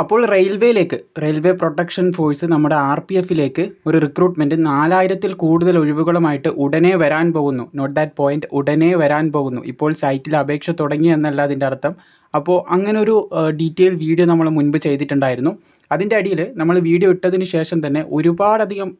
അപ്പോൾ റെയിൽവേയിലേക്ക് railway protection force നമ്മുടെ ആർ പി എഫിലേക്ക് ഒരു റിക്രൂട്ട്മെന്റ് നാലായിരത്തിൽ കൂടുതൽ ഒഴിവുകളുമായിട്ട് ഉടനെ വരാൻ പോകുന്നു. നോട്ട് ദാറ്റ് പോയിന്റ് ഉടനെ വരാൻ പോകുന്നു. ഇപ്പോൾ സൈറ്റിൽ അപേക്ഷ തുടങ്ങി എന്നല്ല അതിന്റെ അർത്ഥം. അപ്പോൾ അങ്ങനെ ഒരു ഡീറ്റെയിൽ വീഡിയോ നമ്മൾ മുൻപ് ചെയ്തിട്ടുണ്ടായിരുന്നു. അതിന്റെ അടിയിൽ നമ്മൾ വീഡിയോ ഇട്ടതിന് ശേഷം തന്നെ ഒരുപാടധികം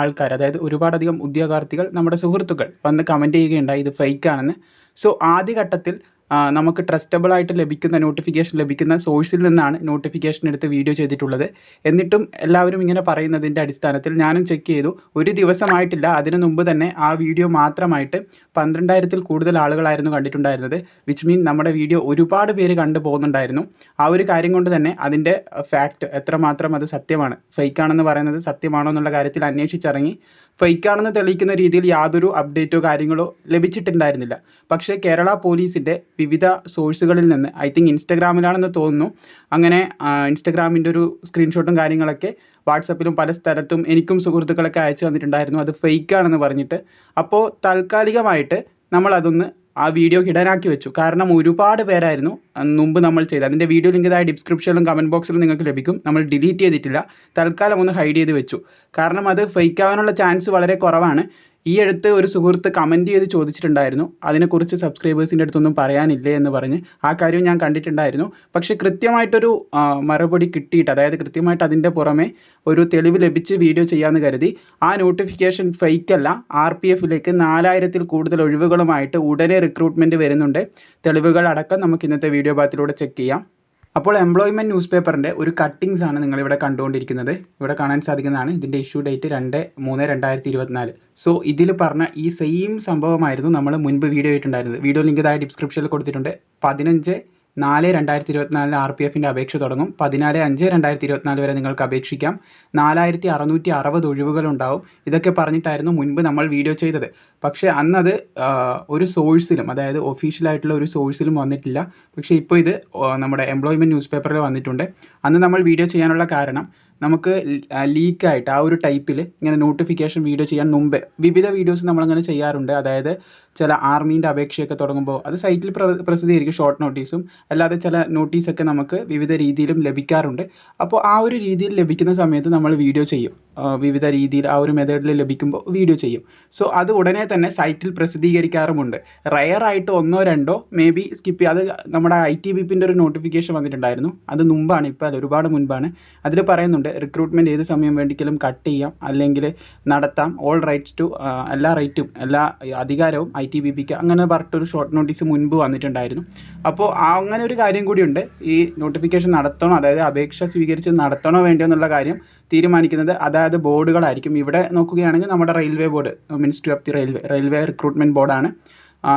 ആൾക്കാർ അതായത് ഒരുപാടധികം ഉദ്യോഗാർത്ഥികൾ നമ്മുടെ സുഹൃത്തുക്കൾ വന്ന് കമന്റ് ചെയ്യുകയുണ്ടായി ഇത് ഫേക്ക് ആണെന്ന്. സോ ആദ്യഘട്ടത്തിൽ നമുക്ക് ട്രസ്റ്റബിൾ ആയിട്ട് ലഭിക്കുന്ന നോട്ടിഫിക്കേഷൻ ലഭിക്കുന്ന സോഴ്സിൽ നിന്നാണ് നോട്ടിഫിക്കേഷൻ എടുത്ത് വീഡിയോ ചെയ്തിട്ടുള്ളത്. എന്നിട്ടും എല്ലാവരും ഇങ്ങനെ പറയുന്നതിന്റെ അടിസ്ഥാനത്തിൽ ഞാനും ചെക്ക് ചെയ്തു. ഒരു ദിവസമായിട്ടില്ല. അതിനു മുമ്പ് തന്നെ ആ വീഡിയോ മാത്രമായിട്ട് പന്ത്രണ്ടായിരത്തിൽ കൂടുതൽ ആളുകളായിരുന്നു കണ്ടിട്ടുണ്ടായിരുന്നത്. വിച്ച് മീൻ നമ്മുടെ വീഡിയോ ഒരുപാട് പേര് കണ്ടു പോകുന്നുണ്ടായിരുന്നു. ആ ഒരു കാര്യം കൊണ്ട് തന്നെ അതിന്റെ ഫാക്റ്റ് എത്രമാത്രം അത് സത്യമാണ്? ഫേക്ക് ആണെന്ന് പറയുന്നത് സത്യമാണോ എന്നുള്ള കാര്യത്തിൽ അന്വേഷിച്ചിറങ്ങി. ഫേക്ക് ആണെന്ന് തെളിയിക്കുന്ന രീതിയിൽ യാതൊരു അപ്ഡേറ്റോ കാര്യങ്ങളോ ലഭിച്ചിട്ടുണ്ടായിരുന്നില്ല. പക്ഷേ കേരള പോലീസിന്റെ വിവിധ സോഴ്സുകളിൽ നിന്ന് ഐ തിങ്ക് ഇൻസ്റ്റഗ്രാമിലാണെന്ന് തോന്നുന്നു അങ്ങനെ ഇൻസ്റ്റഗ്രാമിന്റെ ഒരു സ്ക്രീൻഷോട്ടും കാര്യങ്ങളൊക്കെ വാട്സപ്പിലും പല സ്ഥലത്തും എനിക്കും സുഹൃത്തുക്കളൊക്കെ അയച്ചു തന്നിട്ടുണ്ടായിരുന്നു. അത് ഫേക്ക് ആണെന്ന് പറഞ്ഞിട്ട്. അപ്പോൾ താൽക്കാലികമായിട്ട് നമ്മൾ അതൊന്ന് ആ വീഡിയോ ഹിഡനാക്കി വെച്ചു. കാരണം ഒരുപാട് പേരായിരുന്നു മുമ്പ് നമ്മൾ ചെയ്ത് അതിന്റെ വീഡിയോ ലിങ്ക് ഇതായി ഡിസ്ക്രിപ്ഷനിലും കമന്റ് ബോക്സിലും നിങ്ങൾക്ക് ലഭിക്കും. നമ്മൾ ഡിലീറ്റ് ചെയ്തിട്ടില്ല. തൽക്കാലം ഒന്ന് ഹൈഡ് ചെയ്ത് വെച്ചു. കാരണം അത് ഫേക്ക് ആവാനുള്ള ചാൻസ് വളരെ കുറവാണ്. ഈ അടുത്ത് ഒരു സുഹൃത്ത് കമന്റ് ചെയ്ത് ചോദിച്ചിട്ടുണ്ടായിരുന്നു. അതിനെക്കുറിച്ച് സബ്സ്ക്രൈബേഴ്സിന്റെ അടുത്തൊന്നും പറയാനില്ലേ എന്ന് പറഞ്ഞ് ആ കാര്യം ഞാൻ കണ്ടിട്ടുണ്ടായിരുന്നു. പക്ഷേ കൃത്യമായിട്ടൊരു മറുപടി കിട്ടിയിട്ട് അതായത് കൃത്യമായിട്ട് അതിന്റെ പുറമെ ഒരു തെളിവ് ലഭിച്ച് വീഡിയോ ചെയ്യാമെന്ന് കരുതി ആ നോട്ടിഫിക്കേഷൻ ഫേക്ക് അല്ല ആർ പി എഫിലേക്ക് നാലായിരത്തിൽ കൂടുതൽ ഒഴിവുകളുമായിട്ട് ഉടനെ റിക്രൂട്ട്മെന്റ് വരുന്നുണ്ട്. തെളിവുകൾ അടക്കം നമുക്ക് ഇന്നത്തെ വീഡിയോ ഭാഗത്തിലൂടെ ചെക്ക് ചെയ്യാം. അപ്പോൾ എംപ്ലോയ്മെന്റ് ന്യൂസ് പേപ്പറിന്റെ ഒരു കട്ടിങ്സ് ആണ് നിങ്ങളിവിടെ കണ്ടുകൊണ്ടിരിക്കുന്നത്. ഇവിടെ കാണാൻ സാധിക്കുന്നതാണ് ഇതിന്റെ ഇഷ്യൂ ഡേറ്റ് രണ്ട് മൂന്ന് രണ്ടായിരത്തി ഇരുപത്തിനാല് സോ ഇതിൽ പറഞ്ഞ ഈ സെയിം സംഭവമായിരുന്നു നമ്മൾ മുൻപ് വീഡിയോ ആയിട്ടുണ്ടായിരുന്നത് വീഡിയോ ലിങ്ക് താഴെ ഡിസ്ക്രിപ്ഷനിൽ കൊടുത്തിട്ടുണ്ട്. പതിനഞ്ച് നാല് രണ്ടായിരത്തി ഇരുപത്തിനാലിന് ആർ പി എഫിന്റെ അപേക്ഷ തുടങ്ങും. പതിനാല് അഞ്ച് രണ്ടായിരത്തി ഇരുപത്തിനാല് വരെ നിങ്ങൾക്ക് അപേക്ഷിക്കാം. നാലായിരത്തി അറുന്നൂറ്റി അറുപത് ഒഴിവുകളുണ്ടാവും. ഇതൊക്കെ പറഞ്ഞിട്ടായിരുന്നു മുൻപ് നമ്മൾ വീഡിയോ ചെയ്തത്. പക്ഷേ അന്നത് ഒരു സോഴ്സിലും അതായത് ഒഫീഷ്യൽ ആയിട്ടുള്ള ഒരു സോഴ്സിലും വന്നിട്ടില്ല. പക്ഷേ ഇപ്പോൾ ഇത് നമ്മുടെ എംപ്ലോയ്മെന്റ് ന്യൂസ് പേപ്പറിൽ വന്നിട്ടുണ്ട്. അന്ന് നമ്മൾ വീഡിയോ ചെയ്യാനുള്ള കാരണം നമുക്ക് ലീക്കായിട്ട് ആ ഒരു ടൈപ്പിൽ ഇങ്ങനെ നോട്ടിഫിക്കേഷൻ വീഡിയോ ചെയ്യാൻ മുമ്പേ വിവിധ വീഡിയോസ് നമ്മളങ്ങനെ ചെയ്യാറുണ്ട്. അതായത് ചില ആർമീന്റെ അപേക്ഷയൊക്കെ തുടങ്ങുമ്പോൾ അത് സൈറ്റിൽ പ്ര പ്രസിദ്ധീകരിക്കും ഷോർട്ട് നോട്ടീസും അല്ലാതെ ചില നോട്ടീസൊക്കെ നമുക്ക് വിവിധ രീതിയിലും ലഭിക്കാറുണ്ട്. അപ്പോൾ ആ ഒരു രീതിയിൽ ലഭിക്കുന്ന സമയത്ത് നമ്മൾ വീഡിയോ ചെയ്യും. വിവിധ രീതിയിൽ ആ ഒരു മെത്തേഡിൽ ലഭിക്കുമ്പോൾ വീഡിയോ ചെയ്യും. സോ അത് ഉടനെ തന്നെ സൈറ്റിൽ പ്രസിദ്ധീകരിക്കാറുമുണ്ട്. ആയിട്ട് ഒന്നോ രണ്ടോ മേ ബി സ്കിപ്പ് അത് നമ്മുടെ ഐ ടി ബിപ്പിന്റെ ഒരു നോട്ടിഫിക്കേഷൻ വന്നിട്ടുണ്ടായിരുന്നു. അത് മുമ്പാണ് ഇപ്പോൾ അല്ല ഒരുപാട് മുൻപാണ്. അതിൽ പറയുന്നുണ്ട് റിക്രൂട്ട്മെന്റ് ഏത് സമയം വേണ്ടിക്കലും കട്ട് ചെയ്യാം അല്ലെങ്കിൽ നടത്താം ഓൾ റൈറ്റ്സ് ടു എല്ലാ റൈറ്റും എല്ലാ അധികാരവും ഐ ടി ബി പിക്ക് അങ്ങനെ പറഞ്ഞിട്ടൊരു ഷോർട്ട് നോട്ടീസ് മുൻപ് വന്നിട്ടുണ്ടായിരുന്നു. അപ്പോൾ അങ്ങനെ ഒരു കാര്യം കൂടിയുണ്ട് ഈ നോട്ടിഫിക്കേഷൻ നടത്തണോ അതായത് അപേക്ഷ സ്വീകരിച്ച് നടത്തണോ വേണ്ടിയോ എന്നുള്ള കാര്യം തീരുമാനിക്കുന്നത്. അതായത് ബോർഡുകളായിരിക്കും. ഇവിടെ നോക്കുകയാണെങ്കിൽ നമ്മുടെ railway board ministry of the railway railway recruitment ബോർഡാണ്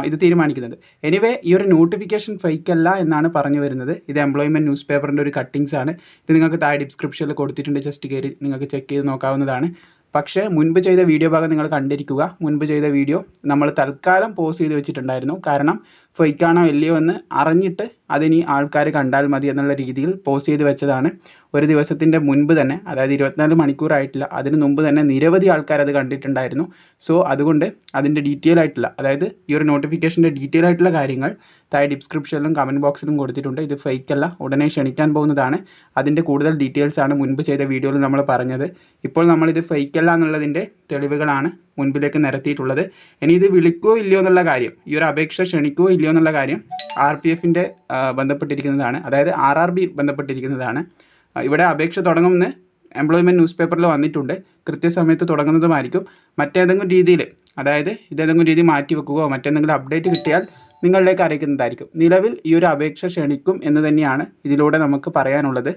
ഇത് തീരുമാനിക്കുന്നത്. എനിവേ ഈ ഒരു നോട്ടിഫിക്കേഷൻ ഫേക്ക് അല്ല എന്നാണ് പറഞ്ഞു വരുന്നത്. ഇത് എംപ്ലോയ്മെന്റ് ന്യൂസ് പേപ്പറിന്റെ ഒരു കട്ടിങ്സ് ആണ്. ഇത് നിങ്ങൾക്ക് താഴെ ഡിസ്ക്രിപ്ഷനിൽ കൊടുത്തിട്ടുണ്ട്. ജസ്റ്റ് കയറി നിങ്ങൾക്ക് ചെക്ക് ചെയ്ത് നോക്കാവുന്നതാണ്. പക്ഷേ മുൻപ് ചെയ്ത വീഡിയോ ഭാഗം നിങ്ങൾ കണ്ടിരിക്കുക. മുൻപ് ചെയ്ത വീഡിയോ നമ്മൾ തൽക്കാലം പോസ് ചെയ്ത് വെച്ചിട്ടുണ്ടായിരുന്നു. കാരണം ആണോ അല്ലയോ എന്ന് അറിഞ്ഞിട്ട് അതിനി ആൾക്കാർ കണ്ടാൽ മതി എന്നുള്ള രീതിയിൽ പോസ്റ്റ് ചെയ്ത് വെച്ചതാണ്. ഒരു ദിവസത്തിന്റെ മുൻപ് തന്നെ അതായത് ഇരുപത്തിനാല് മണിക്കൂറായിട്ടില്ല അതിന് മുമ്പ് തന്നെ നിരവധി ആൾക്കാർ അത് കണ്ടിട്ടുണ്ടായിരുന്നു. സോ അതുകൊണ്ട് അതിന്റെ ഡീറ്റെയിൽ ആയിട്ടുള്ള അതായത് ഈ ഒരു നോട്ടിഫിക്കേഷന്റെ ഡീറ്റെയിൽ ആയിട്ടുള്ള കാര്യങ്ങൾ താഴെ ഡിസ്ക്രിപ്ഷനിലും കമന്റ് ബോക്സിലും കൊടുത്തിട്ടുണ്ട്. ഇത് ഫേക്ക് അല്ല ഉടനെ ക്ഷണിക്കാൻ പോകുന്നതാണ്. അതിന്റെ കൂടുതൽ ഡീറ്റെയിൽസ് ആണ് മുൻപ് ചെയ്ത വീഡിയോയിൽ നമ്മൾ പറഞ്ഞത്. ഇപ്പോൾ നമ്മളിത് ഫേക്ക് അല്ല എന്നുള്ളതിന്റെ തെളിവുകളാണ് മുൻപിലേക്ക് നിരത്തിയിട്ടുള്ളത്. ഇനി ഇത് വിളിക്കോ ഇല്ലയോ എന്നുള്ള കാര്യം ഈ ഒരു അപേക്ഷ ക്ഷണിക്കോ ഇല്ലയോ എന്നുള്ള കാര്യം ആർ പി എഫിന്റെ ബന്ധപ്പെട്ടിരിക്കുന്നതാണ്. അതായത് ആർ ആർ ബി ബന്ധപ്പെട്ടിരിക്കുന്നതാണ്. ഇവിടെ അപേക്ഷ തുടങ്ങുമെന്ന് എംപ്ലോയ്മെന്റ് ന്യൂസ് പേപ്പറിൽ വന്നിട്ടുണ്ട്. കൃത്യസമയത്ത് തുടങ്ങുന്നതുമായിരിക്കും. മറ്റേതെങ്കിലും രീതിയിൽ അതായത് ഇതേതെങ്കിലും രീതി മാറ്റി വെക്കുകയോ മറ്റെന്തെങ്കിലും അപ്ഡേറ്റ് കിട്ടിയാൽ നിങ്ങളിലേക്ക് അറിയിക്കുന്നതായിരിക്കും. നിലവിൽ ഈ ഒരു അപേക്ഷ ക്ഷണിക്കും എന്ന് തന്നെയാണ് ഇതിലൂടെ നമുക്ക് പറയാനുള്ളത്.